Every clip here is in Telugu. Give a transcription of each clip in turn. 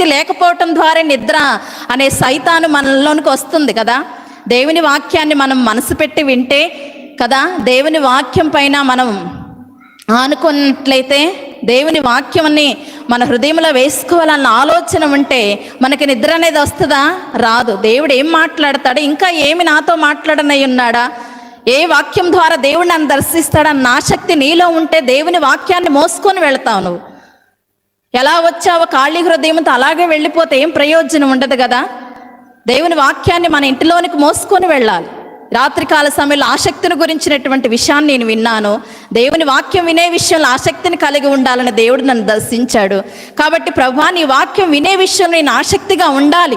శక్తి లేకపోవటం ద్వారా నిద్ర అనే సైతాను మనలోనికి వస్తుంది కదా. దేవుని వాక్యాన్ని మనం మనసు పెట్టి వింటే కదా దేవుని వాక్యం పైన మనం ఆనుకున్నట్లయితే దేవుని వాక్యాన్ని మన హృదయంలో వేసుకోవాలన్న ఆలోచన ఉంటే మనకి నిద్ర అనేది వస్తుందా? రాదు. దేవుడు ఏం మాట్లాడతాడు? ఇంకా ఏమి నాతో మాట్లాడనై ఉన్నాడా? ఏ వాక్యం ద్వారా దేవుడు నన్ను దర్శిస్తాడన్న ఆసక్తి నీలో ఉంటే దేవుని వాక్యాన్ని మోసుకొని వెళ్తావు నువ్వు. ఎలా వచ్చావో ఖాళీ హృదయంతో అలాగే వెళ్ళిపోతే ఏం ప్రయోజనం ఉండదు కదా? దేవుని వాక్యాన్ని మన ఇంటిలోనికి మోసుకొని వెళ్ళాలి. రాత్రికాల సమయంలో ఆసక్తిని గురించినటువంటి విషయాన్ని నేను విన్నాను. దేవుని వాక్యం వినే విషయంలో ఆసక్తిని కలిగి ఉండాలని దేవుడు నన్ను దర్శించాడు. కాబట్టి ప్రభా నీ వాక్యం వినే విషయంలో నేను ఆసక్తిగా ఉండాలి.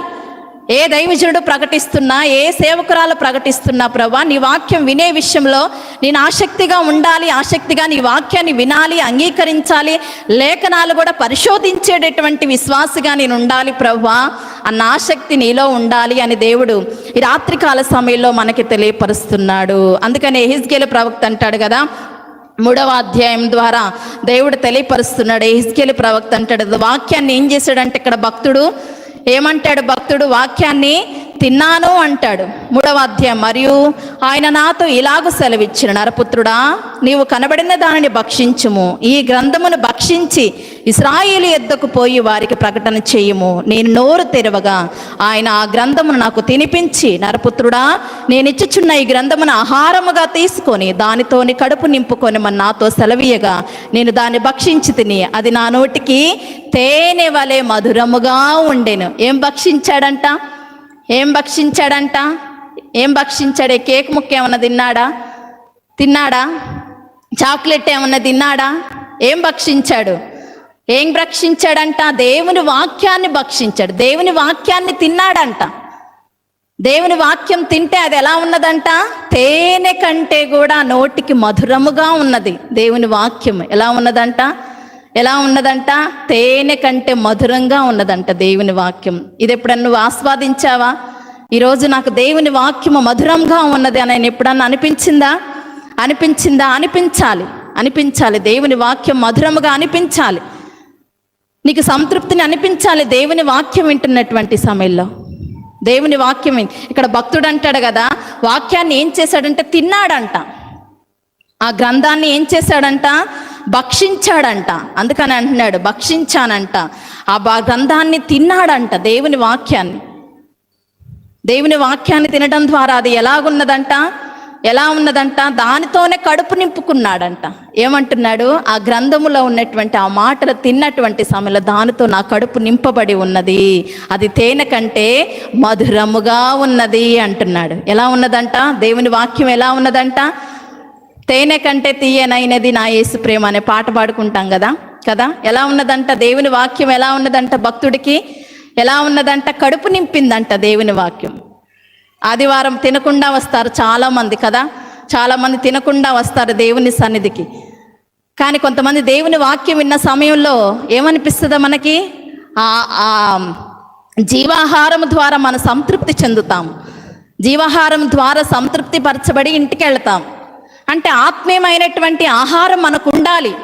ఏ దైవజనుడు ప్రకటిస్తున్నా ఏ సేవకురాలు ప్రకటిస్తున్నా ప్రభా నీ వాక్యం వినే విషయంలో నేను ఆసక్తిగా ఉండాలి ఆసక్తిగా నీ వాక్యాన్ని వినాలి అంగీకరించాలి లేఖనాలు కూడా పరిశోధించేటటువంటి విశ్వాసగా నేను ఉండాలి ప్రభా అన్న ఆసక్తి నీలో ఉండాలి అని దేవుడు ఈ రాత్రికాల సమయంలో మనకి తెలియపరుస్తున్నాడు. అందుకని ఎహిజ్గేలు ప్రవక్త అంటాడు కదా మూడవ అధ్యాయం ద్వారా దేవుడు తెలియపరుస్తున్నాడు. ఎహిజ్కేలు ప్రవక్త అంటాడు వాక్యాన్ని ఏం చేశాడంటే ఇక్కడ భక్తుడు ఏమంటాడు భక్తుడు వాక్యాన్ని? తిన్నాను అంటాడు. మూడవ అధ్యాయం. మరియు ఆయన నాతో ఇలాగ సెలవిచ్చిన నరపుత్రుడా నీవు కనబడిన దానిని భక్షించుము. ఈ గ్రంథమును భక్షించి ఇస్రాయేలు ఎద్దకు పోయి వారికి ప్రకటన చేయుము. నేను నోరు తెరవగా ఆయన ఆ గ్రంథమును నాకు తినిపించి నరపుత్రుడా నేను ఇచ్చుచున్న ఈ గ్రంథమును ఆహారముగా తీసుకొని దానితోని కడుపు నింపుకొని మన నాతో సెలవీయగా నేను దాన్ని భక్షించి తిని అది నా నోటికి తేనె వలె మధురముగా ఉండెను. ఏం భక్షించాడంట? ఏం భక్షించాడంట? ఏం భక్షించాడే? కేక్ ముక్క ఏమన్నా తిన్నాడా? తిన్నాడా? చాక్లెట్ ఏమన్నా తిన్నాడా? ఏం భక్షించాడు? ఏం భక్షించాడంట? దేవుని వాక్యాన్ని భక్షించాడు. దేవుని వాక్యాన్ని తిన్నాడంట. దేవుని వాక్యం తింటే అది ఎలా ఉన్నదంట? తేనె కంటే కూడా నోటికి మధురముగా ఉన్నది. దేవుని వాక్యం ఎలా ఉన్నదంట? ఎలా ఉన్నదంట? తేనె కంటే మధురంగా ఉన్నదంట దేవుని వాక్యం. ఇది ఎప్పుడన్నా నువ్వు ఆస్వాదించావా? ఈరోజు నాకు దేవుని వాక్యము మధురంగా ఉన్నది అని నేను ఎప్పుడన్నా అనిపించిందా? అనిపించిందా? అనిపించాలి. అనిపించాలి. దేవుని వాక్యం మధురముగా అనిపించాలి. నీకు సంతృప్తిని అనిపించాలి దేవుని వాక్యం వింటున్నటువంటి సమయంలో. దేవుని వాక్యం ఇక్కడ భక్తుడు అంటాడు కదా వాక్యాన్ని ఏం చేశాడంటే తిన్నాడంట. ఆ గ్రంథాన్ని ఏం చేశాడంట? భక్షించాడంట. అందుకని అంటున్నాడు భక్షించానంట. ఆ బా గ్రంథాన్ని తిన్నాడంట దేవుని వాక్యాన్ని. దేవుని వాక్యాన్ని తినడం ద్వారా అది ఎలాగున్నదంట? ఎలా ఉన్నదంట? దానితోనే కడుపు నింపుకున్నాడంట. ఏమంటున్నాడు? ఆ గ్రంథములో ఉన్నటువంటి ఆ మాటలు తిన్నటువంటి సమయంలో దానితో నా కడుపు నింపబడి ఉన్నది. అది తేనె కంటే మధురముగా ఉన్నది. అంటున్నాడు. ఎలా ఉన్నదంట? దేవుని వాక్యం ఎలా ఉన్నదంట? తేనె కంటే తీయనైనది నా యేసు ప్రేమ అనే పాట పాడుకుంటాం కదా? కదా? ఎలా ఉన్నదంట దేవుని వాక్యం? ఎలా ఉన్నదంట భక్తుడికి? ఎలా ఉన్నదంట కడుపు నింపిందంట దేవుని వాక్యం? ఆదివారం తినకుండా వస్తారు చాలామంది కదా? చాలామంది తినకుండా వస్తారు దేవుని సన్నిధికి. కానీ కొంతమంది దేవుని వాక్యం విన్న సమయంలో ఏమనిపిస్తుందో మనకి? ఆ ఆ జీవాహారం ద్వారా మనం సంతృప్తి చెందుతాం. జీవాహారం ద్వారా సంతృప్తి పరచబడి ఇంటికి వెళ్తాం అంటే ఆత్మీయమైనటువంటి ఆహారం మనకు ఉండాలి.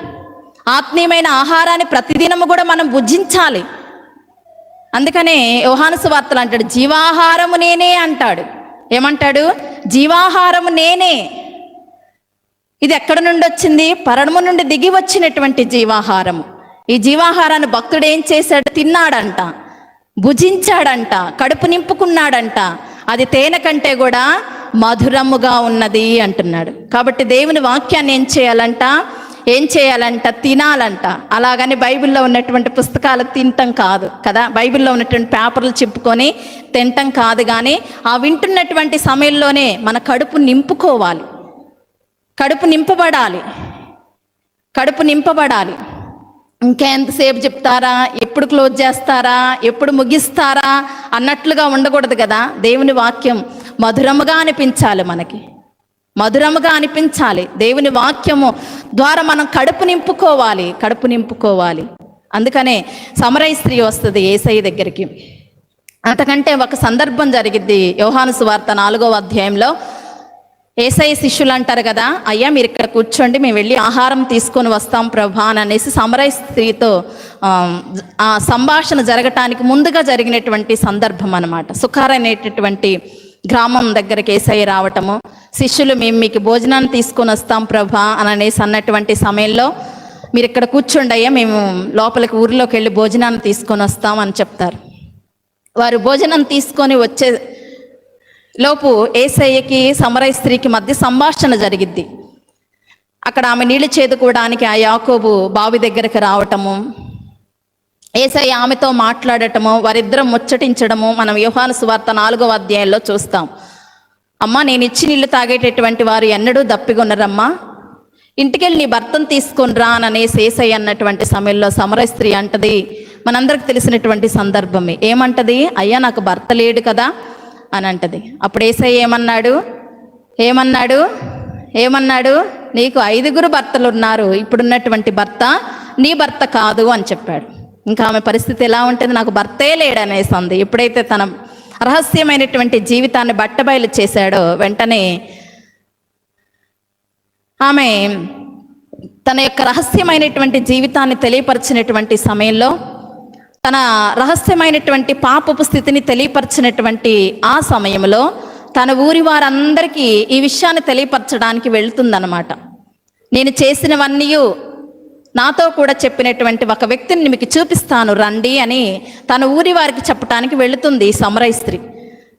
ఆత్మీయమైన ఆహారాన్ని ప్రతిదినము కూడా మనం భుజించాలి. అందుకనే యోహాను సువార్తలు అంటాడు జీవాహారము నేనే అంటాడు. ఏమంటాడు? జీవాహారము నేనే. ఇది ఎక్కడ నుండి వచ్చింది? పరణము నుండి దిగి వచ్చినటువంటి జీవాహారము. ఈ జీవాహారాన్ని భక్తుడు ఏం చేశాడు? తిన్నాడంట. భుజించాడంట. కడుపు నింపుకున్నాడంట. అది తేనె కంటే కూడా మధురముగా ఉన్నది అంటున్నాడు. కాబట్టి దేవుని వాక్యాన్ని ఏం చేయాలంట? ఏం చేయాలంట? తినాలంట. అలాగని బైబిల్లో ఉన్నటువంటి పుస్తకాలు తినటం కాదు కదా? బైబిల్లో ఉన్నటువంటి పేపర్లు చెప్పుకొని తినటం కాదు కానీ ఆ వింటున్నటువంటి సమయంలోనే మన కడుపు నింపుకోవాలి. కడుపు నింపబడాలి. కడుపు నింపబడాలి. ఇంకెంతసేపు చెప్తారా? ఎప్పుడు క్లోజ్ చేస్తారా? ఎప్పుడు ముగిస్తారా? అన్నట్లుగా ఉండకూడదు కదా? దేవుని వాక్యం మధురముగా అనిపించాలి మనకి. మధురముగా అనిపించాలి. దేవుని వాక్యము ద్వారా మనం కడుపు నింపుకోవాలి కడుపు నింపుకోవాలి. అందుకనే సమరయ స్త్రీ వస్తుంది ఏసయ్య దగ్గరికి. అంతకంటే ఒక సందర్భం జరిగింది యోహాను సువార్త నాలుగవ అధ్యాయంలో. ఏసఐ శిష్యులు అంటారు కదా అయ్యా మీరు ఇక్కడ కూర్చోండి మేము వెళ్ళి ఆహారం తీసుకొని వస్తాం ప్రభా అని అనేసి సమరయ స్త్రీతో ఆ, సంభాషణ జరగటానికి ముందుగా జరిగినటువంటి సందర్భం అన్నమాట. సుఖారైనటువంటి అనేటటువంటి గ్రామం దగ్గరికి ఏసఐ రావటము. శిష్యులు మేము మీకు భోజనాన్ని తీసుకొని వస్తాం ప్రభా అని అనేసి అన్నటువంటి సమయంలో మీరు ఇక్కడ కూర్చుండయ్యా మేము లోపలికి ఊరిలోకి వెళ్ళి భోజనాన్ని తీసుకొని వస్తాం అని చెప్తారు. వారు భోజనం తీసుకొని వచ్చే లోపు ఏసయ్యకి సమరయ స్త్రీకి మధ్య సంభాషణ జరిగిద్ది. అక్కడ ఆమె నీళ్ళు చేదుకోవడానికి ఆ యాకోబు బావి దగ్గరకు రావటము. ఏసై ఆమెతో మాట్లాడటము వారిద్దరం ముచ్చటించడము మనం వ్యూహాను సువార్త నాలుగవ అధ్యాయంలో చూస్తాం. అమ్మా నేను ఇచ్చి నీళ్ళు తాగేటటువంటి వారు ఎన్నడూ దప్పిగొన్నరమ్మా ఇంటికెళ్ళి నీ భర్తను తీసుకొని రా అని అనేసి అన్నటువంటి సమయంలో సమర స్త్రీ అంటది. మనందరికి తెలిసినటువంటి సందర్భమే. ఏమంటది? అయ్యా నాకు భర్త లేడు కదా అని అంటది. అప్పుడు ఏసై ఏమన్నాడు? ఏమన్నాడు? ఏమన్నాడు? నీకు ఐదుగురు భర్తలు ఉన్నారు ఇప్పుడున్నటువంటి భర్త నీ భర్త కాదు అని చెప్పాడు. ఇంకా ఆమె పరిస్థితి ఎలా ఉంటుంది? నాకు భర్తే లేడు అంది ఎప్పుడైతే తన రహస్యమైనటువంటి జీవితాన్ని బట్టబయలు చేశాడో వెంటనే ఆమె తన యొక్క రహస్యమైనటువంటి జీవితాన్ని తెలియపరిచినటువంటి సమయంలో తన రహస్యమైనటువంటి పాపపు స్థితిని తెలియపరిచినటువంటి ఆ సమయంలో తన ఊరి వారందరికీ ఈ విషయాన్ని తెలియపరచడానికి వెళుతుందనమాట నేను చేసినవన్నీ నాతో కూడా చెప్పినటువంటి ఒక వ్యక్తిని మీకు చూపిస్తాను రండి అని తన ఊరి వారికి చెప్పడానికి వెళుతుంది ఈ సమరయ స్త్రీ.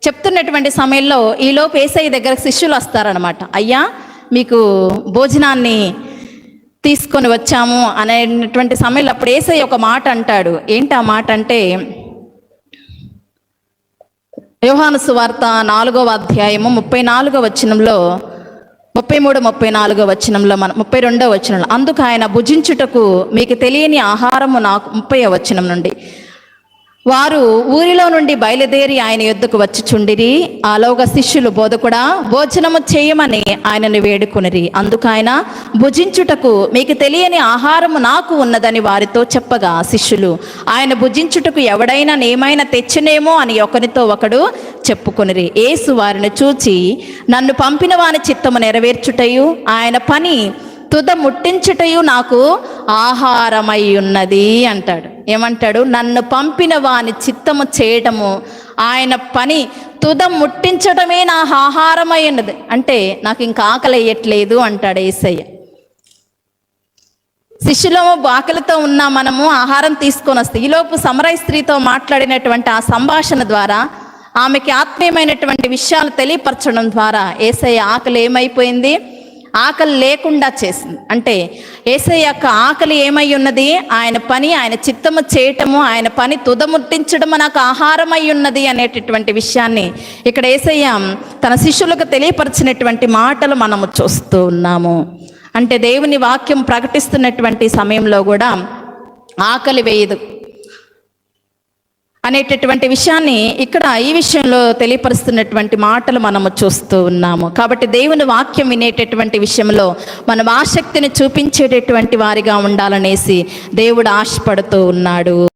చెప్తున్నటువంటి సమయంలో ఈలోపు ఏసఐ దగ్గర శిష్యులు వస్తారనమాట అయ్యా మీకు భోజనాన్ని తీసుకొని వచ్చాము అనేటువంటి సమయంలో అప్పుడు ఏసై ఒక మాట అంటాడు. ఏంటి ఆ మాట అంటే యోహాను సువార్త నాలుగవ అధ్యాయము ముప్పై నాలుగవ వచనంలో ముప్పై మూడు ముప్పై నాలుగో వచనంలో మన ముప్పై రెండో వచనంలో అందుకు ఆయన భుజించుటకు మీకు తెలియని ఆహారము నాకు ముప్పై వచనం నుండి. వారు ఊరిలో నుండి బయలుదేరి ఆయన యొద్దకు వచ్చి చుండిరి. ఆలోగా శిష్యులు బోధకుడా భోజనము చేయమని ఆయనను వేడుకొనిరి. అందుకు ఆయన భుజించుటకు మీకు తెలియని ఆహారము నాకు ఉన్నదని వారితో చెప్పగా శిష్యులు ఆయన భుజించుటకు ఎవడైనా నేమైనా తెచ్చినేమో అని ఒకరితో ఒకడు చెప్పుకొనిరి. ఏసు వారిని చూచి నన్ను పంపిన వాని చిత్తము నెరవేర్చుటయు ఆయన పని తుద ముట్టించుటయు నాకు ఆహారమై ఉన్నది అంటాడు. ఏమంటాడు? నన్ను పంపిన వాని చిత్తము చేయటము ఆయన పని తుద ముట్టించటమే నా ఆహారమై ఉన్నది అంటే నాకు ఇంకా ఆకలి వేయట్లేదు అంటాడు ఏసయ్య. శిష్యులము బాకలతో ఉన్న మనము ఆహారం తీసుకొని వస్తే ఈలోపు సమరయ స్త్రీతో మాట్లాడినటువంటి ఆ సంభాషణ ద్వారా ఆమెకి ఆత్మీయమైనటువంటి విషయాలు తెలియపరచడం ద్వారా ఏసయ్య ఆకలి ఏమైపోయింది ఆకలి లేకుండా చేసింది. అంటే ఏసయ్య యొక్క ఆకలి ఏమై ఉన్నది? ఆయన పని ఆయన చిత్తము చేయటము ఆయన పని తుదముట్టించడం నాకు ఆహారమై ఉన్నది అనేటటువంటి విషయాన్ని ఇక్కడ ఏసయ్య తన శిష్యులకు తెలియపరిచినటువంటి మాటలు మనము చూస్తూ ఉన్నాము. అంటే దేవుని వాక్యం ప్రకటిస్తున్నటువంటి సమయంలో కూడా ఆకలి వేయదు. అనేటటువంటి విషయాన్ని ఇక్కడ ఈ విషయంలో తెలియపరుస్తున్నటువంటి మాటలు మనము చూస్తూ ఉన్నాము. కాబట్టి దేవుని వాక్యం వినేటటువంటి విషయంలో మనం ఆసక్తిని చూపించేటటువంటి వారిగా ఉండాలనేసి దేవుడు ఆశపడుతూ ఉన్నాడు.